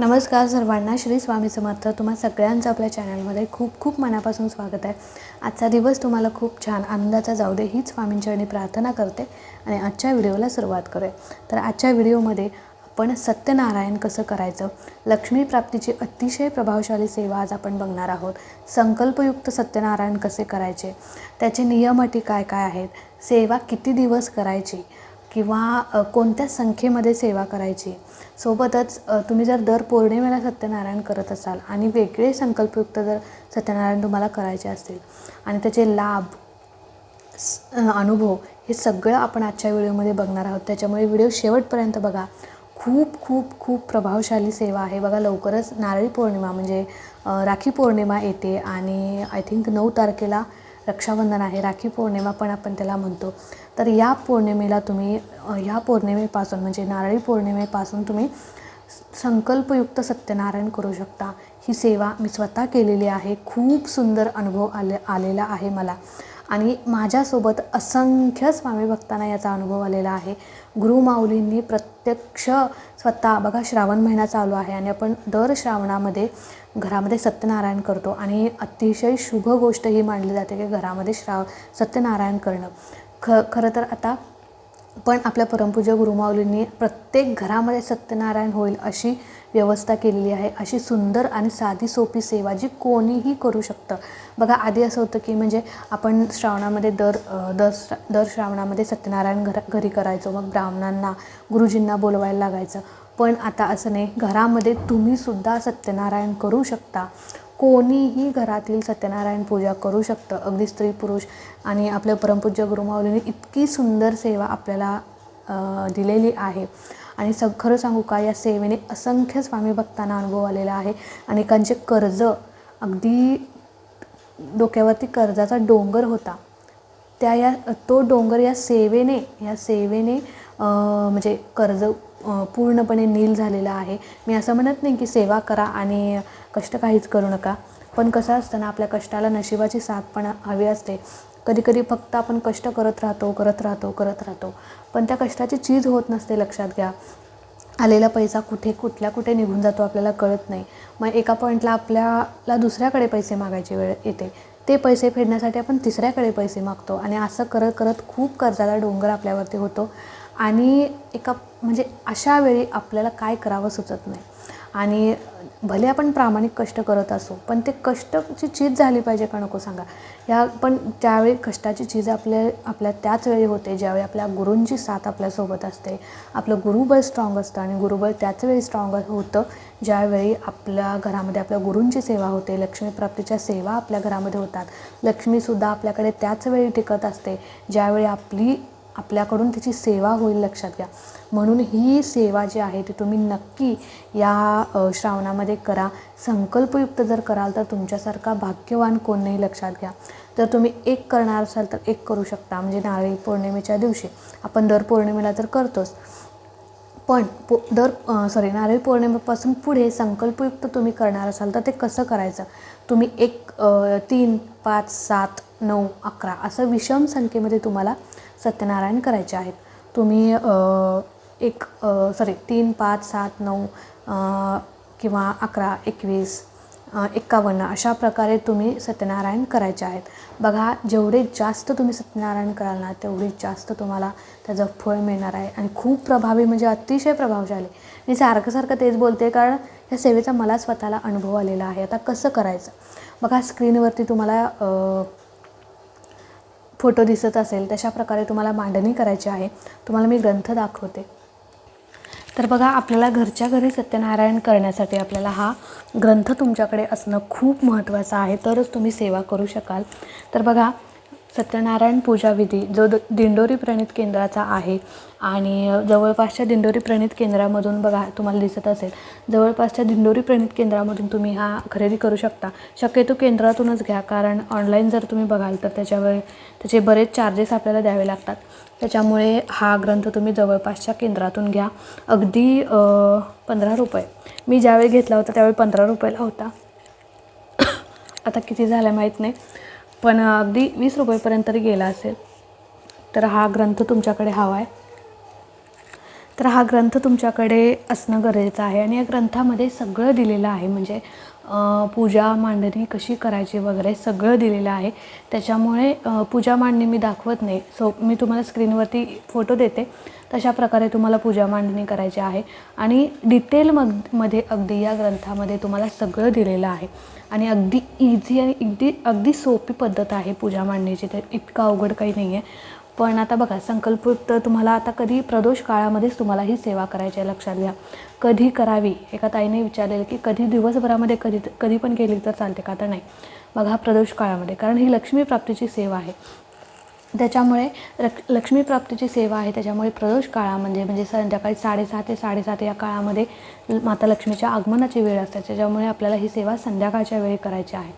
नमस्कार सर्वांना श्री स्वामी समर्थ. तुम्हा सगळ्यांचं आपल्या चॅनलमध्ये खूप खूप मनापासून स्वागत आहे. आजचा दिवस तुम्हाला खूप छान आनंदाचा जाऊ दे हीच स्वामींचरणी प्रार्थना करते आणि आजच्या व्हिडिओला सुरुवात करूया. तर आजच्या व्हिडिओमध्ये आपण सत्यनारायण कसं करायचं लक्ष्मी प्राप्तीची अतिशय प्रभावशाली सेवा आज आपण बघणार आहोत. संकल्पयुक्त सत्यनारायण कसे करायचे त्याचे नियम अटी काय काय आहेत सेवा किती दिवस करायची किंवा कोणत्या संख्येमध्ये सेवा करायची? सोबतच तुम्ही जर दर पौर्णिमेला सत्यनारायण करत असाल आणि वेगळे संकल्पयुक्त जर सत्यनारायण तुम्हाला करायचे असतील आणि त्याचे लाभ अनुभव हे सगळं आपण आजच्या व्हिडिओमध्ये बघणार आहोत. त्याच्यामुळे व्हिडिओ शेवटपर्यंत बघा. खूप खूप खूप प्रभावशाली सेवा आहे. बघा लवकरच नारळी पौर्णिमा म्हणजे राखी पौर्णिमा येते आणि आय थिंक नऊ तारखेला रक्षाबंधन आहे. राखी पौर्णिमा पण आपण त्याला म्हणतो. तर या पौर्णिमेला तुम्ही या ह्या पौर्णिमेपासून म्हणजे नारळी पौर्णिमेपासून तुम्ही संकल्पयुक्त सत्यनारायण करू शकता. ही सेवा मी स्वतः केलेली आहे. खूप सुंदर अनुभव आले आलेला आहे मला. आणि माझ्यासोबत असंख्य स्वामी भक्तांना याचा अनुभव आलेला आहे. गुरुमाऊलींनी प्रत्यक्ष स्वतः बघा श्रावण महिना चालू आहे आणि आपण दर श्रावणामध्ये घरामध्ये सत्यनारायण करतो. आणि अतिशय शुभ गोष्ट ही मानली जाते की घरामध्ये श्राव सत्यनारायण करणं. ख खरं तर आता पण आपल्या परमपूज्य गुरुमाऊलींनी प्रत्येक घरामध्ये सत्यनारायण होईल अशी व्यवस्था केलेली आहे. अशी सुंदर आणि साधी सोपी सेवा जी कोणीही करू शकतं. बघा आधी असं होतं की म्हणजे आपण श्रावणामध्ये दर दर दर श्रावणामध्ये सत्यनारायण घर घरी करायचो मग ब्राह्मणांना गुरुजींना बोलवायला लागायचं. पण आता असं नाही. घरामध्ये तुम्हीसुद्धा सत्यनारायण करू शकता. कोणीही घरातील सत्यनारायण पूजा करू शकतं. अगदी स्त्री पुरुष आणि आपल्या परमपूज्य गुरुमाऊलीने इतकी सुंदर सेवा आपल्याला दिलेली आहे. आणि सग खरं सांगू का या सेवेने असंख्य स्वामी भक्तांना अनुभव आलेला आहे. अनेकांचे कर्ज अगदी डोक्यावरती कर्जाचा डोंगर होता. त्या या तो डोंगर या सेवेने या सेवेने म्हणजे कर्ज पूर्णपणे नील झालेला आहे. मी असं म्हणत नाही की सेवा करा आणि कष्ट काहीच करू नका. पण कसं असतं ना आपल्या कष्टाला नशिबाची साथ पण हवी असते. कधी कधी फक्त आपण कष्ट करत राहतो करत राहतो करत राहतो. पण त्या कष्टाची चीज होत नसते लक्षात घ्या. आलेला पैसा कुठे कुठल्या कुठे निघून जातो आपल्याला कळत नाही. मग एका पॉईंटला आपल्याला दुसऱ्याकडे पैसे मागायची वेळ येते. ते पैसे फेडण्यासाठी आपण तिसऱ्याकडे पैसे मागतो. आणि असं करत करत खूप कर्जाचा डोंगर आपल्यावरती होतो. आणि एका म्हणजे अशा वेळी आपल्याला काय करावं सुचत नाही. आणि भले आपण प्रामाणिक कष्ट करत असू पण ते कष्टची चीज झाली पाहिजे का नको सांगा. या पण त्यावेळी कष्टाची चीज आपल्या आपल्या त्याच वेळी होते ज्यावेळी आपल्या गुरूंची साथ आपल्यासोबत असते आपलं गुरुबळ स्ट्रॉंग असतं आणि गुरुबळ त्याच वेळी स्ट्रॉंग होतं ज्यावेळी आपल्या घरामध्ये आपल्या गुरूंची सेवा होते लक्ष्मीप्राप्तीच्या सेवा आपल्या घरामध्ये होतात लक्ष्मीसुद्धा आपल्याकडे त्याच वेळी टिकत असते ज्यावेळी आपली आपल्याकडून तिची सेवा होईल लक्षात घ्या. म्हणून ही सेवा जी आहे ती तुम्ही नक्की या श्रावणामध्ये करा. संकल्पयुक्त जर कराल तर तुमच्यासारखा भाग्यवान कोण नाही लक्षात घ्या. जर तुम्ही एक करणार असाल तर एक करू शकता. म्हणजे नारळी पौर्णिमेच्या दिवशी. आपण दर पौर्णिमेला तर करतोच. पण पो दर सॉरी नारळी पौर्णिमेपासून पुढे संकल्पयुक्त तुम्ही करणार असाल तर ते कसं करायचं? तुम्ही एक तीन पाच सात नऊ अकरा असं विषम संख्येमध्ये तुम्हाला सत्यनारायण करायचे आहेत. तुम्ही एक सॉरी तीन पाच सात नऊ किंवा अकरा एकवीस एक्कावन्न अशा प्रकारे तुम्ही सत्यनारायण करायचे आहेत. बघा जेवढे जास्त तुम्ही सत्यनारायण कराल ना तेवढी जास्त तुम्हाला त्याचं फळ मिळणार आहे. आणि खूप प्रभावी म्हणजे अतिशय प्रभावशाली. मी सारखं सारखं तेच बोलते कारण या सेवेचा मला स्वतःला अनुभव आलेला आहे. आता कसं करायचं? बघा स्क्रीनवरती तुम्हाला फोटो दिसत असेल तशा प्रकारे तुम्हाला मांडणी करायची आहे. तुम्हाला मी ग्रंथ दाखवते. तर बघा आपल्याला घरच्या घरी सत्यनारायण करण्यासाठी आपल्याला हा ग्रंथ तुमच्याकडे असणं खूप महत्त्वाचं आहे. तरच तुम्ही सेवा करू शकाल. तर बघा सत्यनारायण पूजा विधी जो द दिंडोरी प्रणित केंद्राचा आहे. आणि जवळपासच्या दिंडोरी प्रणित केंद्रामधून बघा तुम्हाला दिसत असेल जवळपासच्या दिंडोरी प्रणित केंद्रामधून तुम्ही हा खरेदी करू शकता. शक्यतो केंद्रातूनच घ्या कारण ऑनलाईन जर तुम्ही बघाल तर त्याच्यावर त्याचे बरेच चार्जेस आपल्याला द्यावे लागतात. त्याच्यामुळे हा ग्रंथ तुम्ही जवळपासच्या केंद्रातून घ्या. अगदी पंधरा रुपये. मी ज्यावेळी घेतला होता त्यावेळी पंधरा रुपयाला होता. आता किती झालं माहीत नाही. पण अगदी वीस रुपयेपर्यंत तरी गेला असेल. तर हा ग्रंथ तुमच्याकडे हवा आहे तर हा ग्रंथ तुमच्याकडे असणं गरजेचं आहे आणि या ग्रंथामध्ये सगळं दिलेलं आहे. म्हणजे पूजा मांडणी कशी करायची वगैरे सगळं दिलेलं आहे. त्याच्यामुळे पूजा मांडणी मी दाखवत नाही. सो मी तुम्हाला स्क्रीनवरती फोटो देते. तशा प्रकारे तुम्हाला पूजा मांडणी करायची आहे. आणि डिटेल मग मध्ये अगदी या ग्रंथामध्ये तुम्हाला सगळं दिलेलं आहे. आणि अगदी इझी आणि अगदी अगदी सोपी पद्धत आहे पूजा मांडणीची. तर इतकं अवघड काही नाही आहे पण आता बघा संकल्पित तुम्हाला आता कधी प्रदोष काळामध्येच तुम्हाला ही सेवा करायची आहे लक्षात घ्या. कधी करावी? एका ताईने विचारलेलं की कधी दिवसभरामध्ये कधी कधी पण केली तर चालते का? तर नाही. बघा प्रदोष काळामध्ये. कारण ही लक्ष्मी प्राप्तीची सेवा आहे. त्याच्यामुळे रक् लक्ष्मी प्राप्तीची सेवा आहे. त्याच्यामुळे प्रदोष काळामध्ये म्हणजे, म्हणजे संध्याकाळी साडेसहा ते साडेसात या काळामध्ये माता लक्ष्मीच्या आगमनाची वेळ असते. त्याच्यामुळे आपल्याला ही सेवा संध्याकाळच्या वेळी करायची आहे.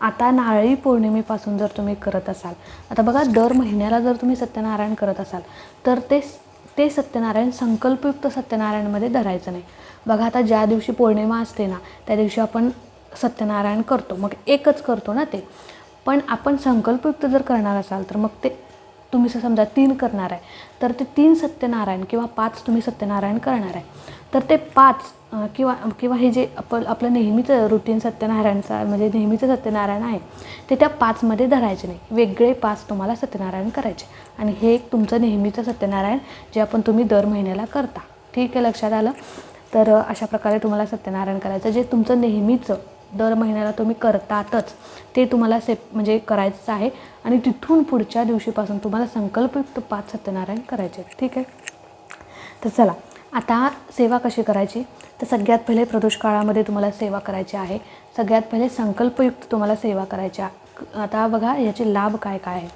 आता नारळी पौर्णिमेपासून जर तुम्ही करत असाल आता बघा दर महिन्याला जर तुम्ही सत्यनारायण करत असाल तर ते ते सत्यनारायण संकल्पयुक्त सत्यनारायणमध्ये धरायचं नाही. बघा आता ज्या दिवशी पौर्णिमा असते ना त्या दिवशी आपण सत्यनारायण करतो. मग एकच करतो ना ते. पण आपण संकल्पयुक्त जर करणार असाल तर मग ते तुम्ही समजा तीन करणार आहे तर ते तीन सत्यनारायण किंवा पाच तुम्ही सत्यनारायण करणार आहे. तर ते पाच किंवा किंवा हे जे आपण आपलं नेहमीचं रुटीन सत्यनारायणचा म्हणजे नेहमीचं सत्यनारायण आहे ते त्या पाचमध्ये धरायचे नाही. वेगळे पाच तुम्हाला सत्यनारायण करायचे. आणि हे एक तुमचं नेहमीचं सत्यनारायण जे आपण तुम्ही दर महिन्याला करता. ठीक आहे लक्षात आलं? तर अशा प्रकारे तुम्हाला सत्यनारायण करायचं जे तुमचं नेहमीचं दर महिन्याला तुम्ही करतातच. ते तुम्हाला सेप म्हणजे करायचं आहे. आणि तिथून पुढच्या दिवशीपासून तुम्हाला संकल्पयुक्त पाच सत्यनारायण करायचे आहेत. ठीक आहे? तर चला आता सेवा कशी करायची? तर सगळ्यात पहिले प्रदोष काळामध्ये तुम्हाला सेवा करायची आहे. सगळ्यात पहिले संकल्पयुक्त तुम्हाला सेवा करायची आता बघा याचे लाभ काय काय आहे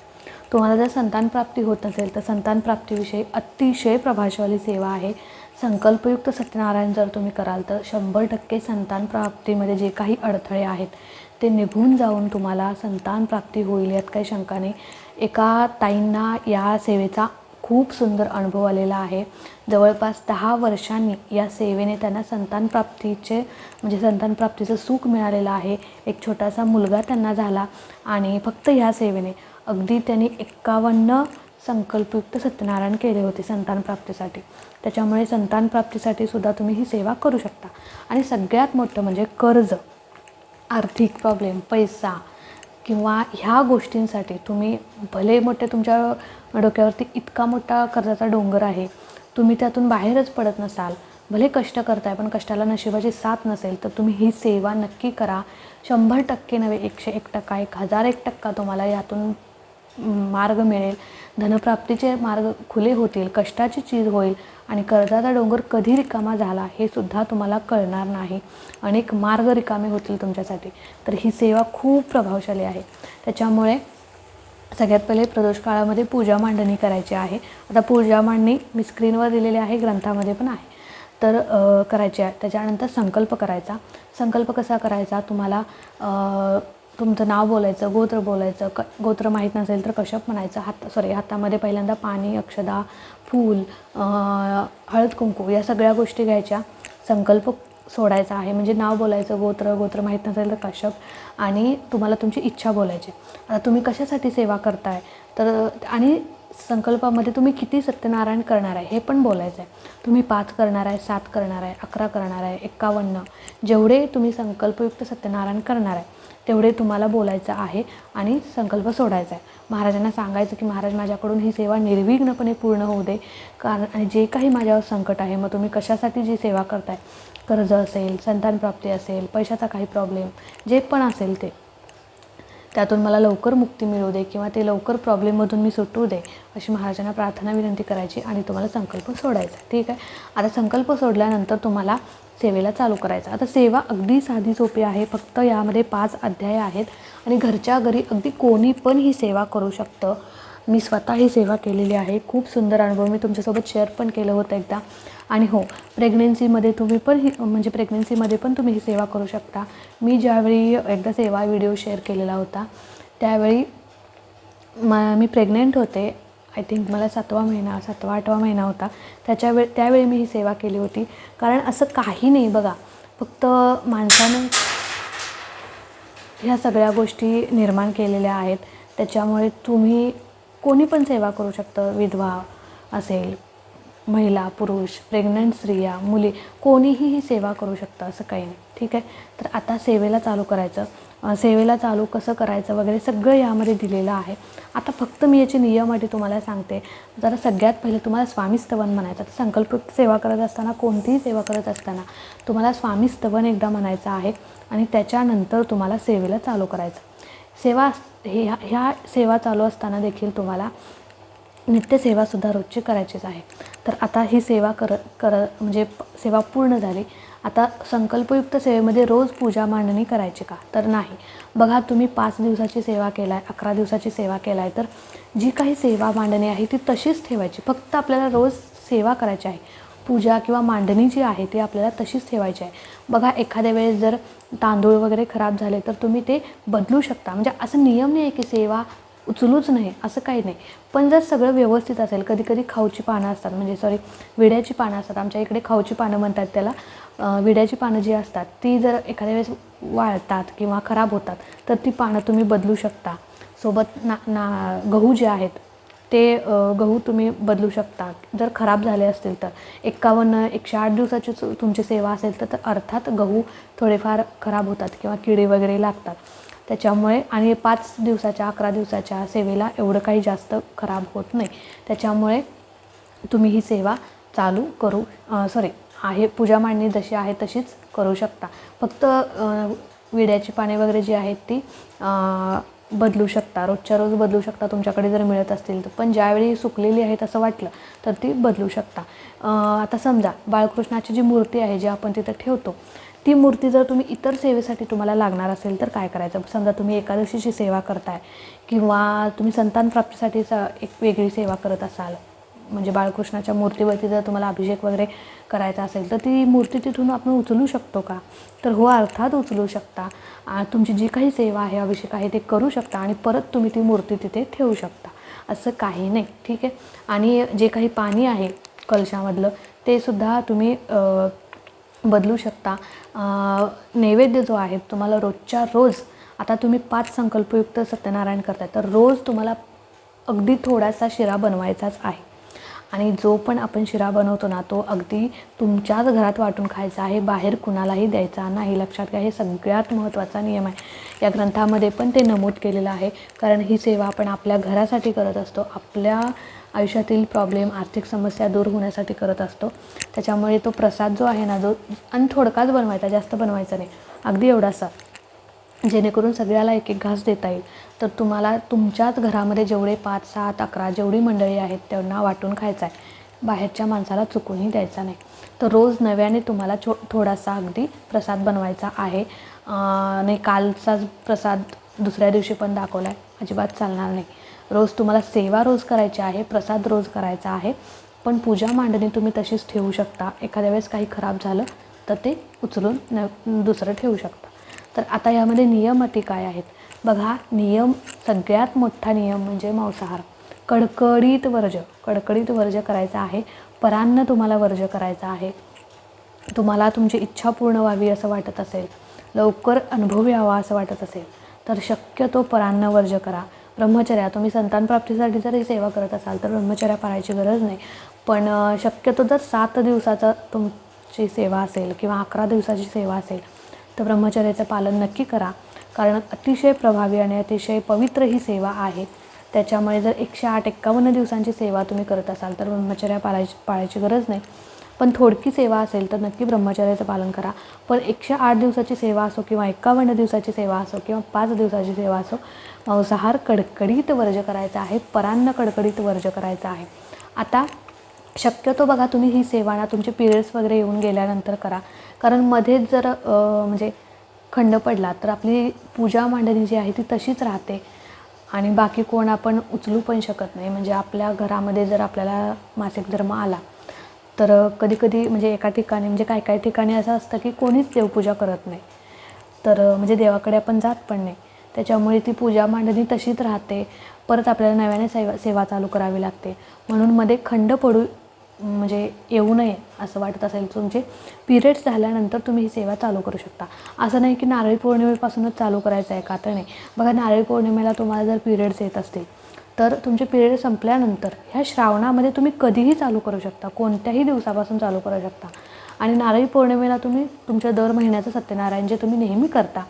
तुम्हाला जर संतानप्राप्ती होत नसेल तर संतानप्राप्तीविषयी अतिशय प्रभावशाली सेवा आहे. संकल्पयुक्त सत्यनारायण जर तुम्ही कराल तर शंभर टक्के संतान प्राप्तीमध्ये जे काही अडथळे आहेत ते निघून जाऊन तुम्हाला संतान प्राप्ती होईल यात काही शंका नाही. एका ताईंना या सेवेचा खूप सुंदर अनुभव आलेला आहे. जवळपास दहा वर्षांनी या सेवेने त्यांना संतान प्राप्तीचे म्हणजे संतान प्राप्तीचं सुख मिळालेलं आहे. एक छोटासा मुलगा त्यांना झाला आणि फक्त ह्या सेवेने अगदी त्यांनी एक्कावन्न संकल्पयुक्त सत्यनारायण केले होते संतान प्राप्तीसाठी. त्याच्यामुळे संतान प्राप्तीसाठी सुद्धा तुम्ही ही सेवा करू शकता. आणि सगळ्यात मोठं म्हणजे कर्ज आर्थिक प्रॉब्लेम पैसा किंवा ह्या गोष्टींसाठी तुम्ही भले मोठे तुमच्या डोक्यावरती इतका मोठा कर्जाचा डोंगर आहे तुम्ही त्यातून बाहेरच पडत नसाल भले कष्ट करताय पण कष्टाला नशिबाची साथ नसेल तर तुम्ही ही सेवा नक्की करा. शंभर टक्के नव्हे एकशे एक टक्का एक हजार एक टक्का तुम्हाला यातून मार्ग मिळेल धनप्राप्तीचे मार्ग खुले होतील कष्टाची चीज होईल आणि कर्जाचा डोंगर कधी रिकामा झाला हे सुद्धा तुम्हाला कळणार नाही. अनेक मार्ग रिकामे होतील तुमच्यासाठी. तर ही सेवा खूप प्रभावशाली आहे. त्याच्यामुळे सगळ्यात पहिले प्रदोष काळामध्ये पूजा मांडणी करायची आहे. आता पूजा मांडणी मी स्क्रीनवर दिलेली आहे ग्रंथामध्ये पण आहे. तर करायची आहे. त्याच्यानंतर संकल्प करायचा. संकल्प कसा करायचा? तुम्हाला तुमचं नाव बोलायचं गोत्र बोलायचं क गोत्र माहीत नसेल तर कशप म्हणायचं? हात सॉरी हातामध्ये पहिल्यांदा पाणी अक्षदा फूल हळद कुंकू या सगळ्या गोष्टी घ्यायच्या. संकल्प सोडायचा आहे. म्हणजे नाव बोलायचं गोत्र गोत्र माहीत नसेल तर कश्यप आणि तुम्हाला तुमची इच्छा बोलायची. आता तुम्ही कशासाठी सेवा करताय? तर आणि संकल्पामध्ये तुम्ही किती सत्यनारायण करणार आहे हे पण बोलायचं आहे तुम्ही पाच करणार आहे सात करणार आहे अकरा करणार आहे एक्कावन्न जेवढे तुम्ही संकल्पयुक्त सत्यनारायण करणार आहे तेवढे तुम्हाला बोलायचं आहे आणि संकल्प सोडायचा आहे. महाराजांना सांगायचं की महाराज माझ्याकडून ही सेवा निर्विघ्नपणे पूर्ण होऊ दे. कारण आणि जे काही माझ्यावर संकट आहे मग तुम्ही कशासाठी जी सेवा करताय? कर्ज असेल संतानप्राप्ती असेल पैशाचा काही प्रॉब्लेम जे पण असेल ते. त्यातून मला लवकर मुक्ती मिळू दे किंवा ते लवकर प्रॉब्लेममधून मी सुटू दे अशी महाराजांना प्रार्थना विनंती करायची आणि तुम्हाला संकल्प सोडायचा ठीक आहे? आता संकल्प सोडल्यानंतर तुम्हाला सेवेला चालू करायचं आता सेवा अगदी साधी सोपी आहे फक्त यामध्ये पाच अध्याय आहेत आणि घरच्या घरी अगदी कोणी पण ही सेवा करू शकतं. मी स्वतः ही सेवा केलेली आहे. खूप सुंदर अनुभव मी तुमच्यासोबत शेअर पण केलं होतं एकदा. आणि हो प्रेग्नेन्सीमध्ये तुम्ही पण ही म्हणजे प्रेग्नेन्सीमध्ये पण तुम्ही ही सेवा करू शकता. मी ज्यावेळी एकदा सेवा व्हिडिओ शेअर केलेला होता त्यावेळी म मी प्रेग्नेंट होते. आय थिंक मला सातवा महिना सातवा आठवा महिना होता. त्याच्या वेळ त्यावेळी मी ही सेवा केली होती. कारण असं काही नाही बघा फक्त माणसानं ह्या सगळ्या गोष्टी निर्माण केलेल्या आहेत. त्याच्यामुळे तुम्ही कोणी पण सेवा करू शकतं विधवा असेल महिला पुरुष प्रेग्नंट स्त्रिया मुली कोणीही ही सेवा करू शकतं असं काही नाही. ठीक आहे? तर आता सेवेला चालू करायचं. सेवेला चालू कसं करायचं वगैरे सगळं यामध्ये दिलेलं आहे. आता फक्त मी याची नियम अटी तुम्हाला सांगते. जरा सगळ्यात पहिले तुम्हाला स्वामीस्तवन म्हणायचं. तर संकल्पयुक्त सेवा करत असताना कोणतीही सेवा करत असताना तुम्हाला स्वामीस्तवन एकदा म्हणायचं आहे आणि त्याच्यानंतर तुम्हाला सेवेला चालू करायचं. सेवा हे ह्या ह्या सेवा चालू असताना देखील तुम्हाला नित्यसेवासुद्धा रोजची करायचीच आहे. तर आता ही सेवा कर कर म्हणजे सेवा पूर्ण झाली. आता संकल्पयुक्त सेवेमध्ये रोज पूजा मांडणी करायची का? तर नाही. बघा तुम्ही पाच दिवसाची सेवा केला आहे अकरा दिवसाची सेवा केला आहे तर जी काही सेवा मांडणी आहे ती तशीच ठेवायची. फक्त आपल्याला रोज सेवा करायची आहे. पूजा किंवा मांडणी जी आहे ती आपल्याला तशीच ठेवायची आहे. बघा एखाद्या वेळेस जर तांदूळ वगैरे खराब झाले तर तुम्ही ते बदलू शकता. म्हणजे असं नियम नाही आहे की सेवा उचलूच नाही असं काही नाही. पण जर सगळं व्यवस्थित असेल कधी कधी खाऊची पानं असतात म्हणजे सॉरी विड्याची पानं असतात. आमच्या इकडे खाऊची पानं म्हणतात त्याला. विड्याची पानं जी असतात ती जर एखाद्या वेळेस वाळतात किंवा खराब होतात तर ती पानं तुम्ही बदलू शकता. सोबत ना ना गहू जे आहेत ते गहू तुम्ही बदलू शकता. जर खराब झाले असतील तर. एक्कावन्न एकशे आठ दिवसाची सु- तुमची सेवा असेल तर तर अर्थात गहू थोडेफार खराब होतात किंवा किडे वगैरे लागतात. त्याच्यामुळे आणि पाच दिवसाच्या अकरा दिवसाच्या सेवेला एवढं काही जास्त खराब होत नाही. त्याच्यामुळे तुम्ही ही सेवा चालू करू सॉरी आहे पूजा मांडणी जशी आहे तशीच करू शकता. फक्त विड्याची पाने वगैरे जी आहेत ती बदलू शकता. रोजच्या रोज बदलू शकता. तुमच्याकडे जर मिळत असतील तर. पण ज्यावेळी सुकलेली आहेत असं वाटलं तर ती बदलू शकता. आता समजा बाळकृष्णाची जी मूर्ती आहे जी आपण तिथं ठेवतो ती मूर्ती जर तुम्ही इतर सेवेसाठी तुम्हाला लागणार असेल तर काय करायचं? समजा तुम्ही एकादशीची सेवा करताय किंवा तुम्ही संतान प्राप्तीसाठी स- एक वेगळी सेवा करत असाल म्हणजे बाळकृष्णाच्या मूर्तीवरती जर तुम्हाला अभिषेक वगैरे करायचा असेल तर ती मूर्ती तिथून आपण उचलू शकतो का? तर हो अर्थात उचलू शकता. तुमची जी काही सेवा आहे अभिषेक आहे ते करू शकता आणि परत तुम्ही ती मूर्ती तिथे ठेवू शकता. असं काही नाही ठीक आहे? आणि जे काही पाणी आहे कलशामधलं ते सुद्धा तुम्ही बदलू शकता. नैवेद्य जो आहे तुम्हाला रोजच्या रोज आता तुम्ही पाच संकल्पयुक्त सत्यनारायण करताय तर रोज तुम्हाला अगदी थोडासा शिरा बनवायचाच आहे. आणि जो पण आपण शिरा बनवतो ना तो अगदी तुमच्याच घरात वाटून खायचा आहे बाहेर कुणालाही द्यायचा नाही. लक्षात घ्या हे सगळ्यात महत्त्वाचा नियम आहे. या ग्रंथामध्ये पण ते नमूद केलेलं आहे. कारण ही सेवा आपण आपल्या घरासाठी करत असतो. आपल्या आयुष्यातील प्रॉब्लेम आर्थिक समस्या दूर होण्यासाठी करत असतो. त्याच्यामुळे तो प्रसाद जो आहे ना जो आणि थोडकाच बनवायचा जास्त बनवायचा नाही. अगदी एवढासा. जेणेकरून सगळ्याला एक एक घास देता येईल. तर तुम्हाला तुमच्याच घरामध्ये जेवढे पाच सात अकरा जेवढी मंडळी आहेत त्यांना वाटून खायचा आहे. बाहेरच्या माणसाला चुकूनही द्यायचा नाही. तर रोज नव्याने तुम्हाला छो थोडासा अगदी प्रसाद बनवायचा आहे. आणि कालचाच प्रसाद दुसऱ्या दिवशी पण दाखवला आहे अजिबात चालणार नाही. रोज तुम्हाला सेवा रोज करायची आहे प्रसाद रोज करायचा आहे. पण पूजा मांडणी तुम्ही तशीच ठेवू शकता. एखाद्या वेळेस काही खराब झालं तर ते उचलून न दुसरं ठेवू शकता. तर आता यामध्ये नियम अटी काय आहेत? बघा नियम सगळ्यात मोठा नियम म्हणजे मांसाहार. कडकडीत वर्ज. कडकडीत वर्ज करायचा आहे. परान्न तुम्हाला वर्ज करायचा आहे. तुम्हाला तुमची इच्छा पूर्ण व्हावी असं वाटत असेल. लवकर अनुभव यावा असं वाटत असेल. तर शक्यतो परान्न वर्ज करा. ब्रह्मचर्या तुम्ही संतानप्राप्तीसाठी जरी सेवा करत असाल तर ब्रह्मचर्या पाळायची गरज नाही. पण शक्यतो जर सात दिवसाचा तुमची सेवा असेल किंवा अकरा दिवसाची सेवा असेल तर ब्रह्मचर्याचं पालन नक्की करा. कारण अतिशय प्रभावी आणि अतिशय पवित्र ही सेवा आहे. त्याच्यामुळे जर एकशे आठ एक्कावन्न दिवसांची सेवा तुम्ही करत असाल तर ब्रह्मचर्या पाळायची पाळायची गरज नाही. पण थोडकी सेवा असेल तर नक्की ब्रह्मचर्याचं पालन करा. पण एकशे आठ दिवसाची सेवा असो किंवा एक्कावन्न दिवसाची सेवा असो किंवा पाच दिवसाची सेवा असो मांसाहार कडकडीत वर्ज करायचा आहे परान्न कडकडीत वर्ज करायचा आहे. आता शक्यतो बघा तुम्ही ही सेवा ना तुमचे पिरियड्स वगैरे येऊन गेल्यानंतर करा. कारण मध्येच जर म्हणजे खंड पडला तर आपली पूजा मांडणी जी आहे ती तशीच राहते. आणि बाकी कोण आपण उचलू पण शकत नाही. म्हणजे आपल्या घरामध्ये जर आपल्याला मासिक धर्म आला तर कधीकधी म्हणजे एका ठिकाणी म्हणजे काही काही ठिकाणी असं असतं की कोणीच देवपूजा करत नाही. तर म्हणजे देवाकडे आपण जात पण नाही. त्याच्यामुळे ती पूजा मांडणी तशीच राहते. परत आपल्याला नव्याने सेवा सेवा चालू करावी लागते. म्हणून मध्ये खंड पडू म्हणजे येऊ नये असं वाटत असेल तुमचे. पिरियड्स झाल्यानंतर तुम्ही ही सेवा चालू करू शकता. असं नाही की नारळी पौर्णिमेपासूनच चालू करायचं आहे का तर नाही. बघा नारळी पौर्णिमेला तुम्हाला जर पिरियड्स येत असतील तर तुमचे पिरियड संपल्यानंतर ह्या श्रावणामध्ये तुम्ही कधीही चालू करू शकता. कोणत्याही दिवसापासून चालू करू शकता. आणि नारळी पौर्णिमेला तुम्ही तुमच्या दर महिन्याचं सत्यनारायण जे तुम्ही नेहमी करता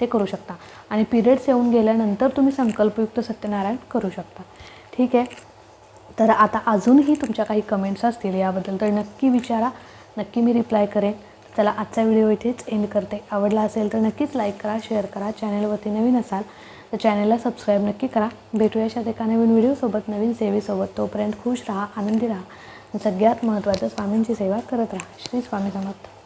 ते करू शकता. आणि पिरियड्स येऊन गेल्यानंतर तुम्ही संकल्पयुक्त सत्यनारायण करू शकता. ठीक आहे? तर आता अजूनही तुमच्या काही कमेंट्स असतील याबद्दल तर नक्की विचारा. नक्की मी रिप्लाय करेन. चला आजचा व्हिडिओ इथेच एंड करते. आवडला असेल तर नक्कीच लाईक करा शेअर करा. चॅनलवरती नवीन असाल तर चॅनलला सबस्क्राईब नक्की करा. भेटूया अशात एका नवीन व्हिडिओसोबत नवीन सेवेसोबत तोपर्यंत खुश राहा आनंदी राहा. सगळ्यात महत्त्वाचं स्वामींची सेवा करत राहा. श्री स्वामी समर्थ.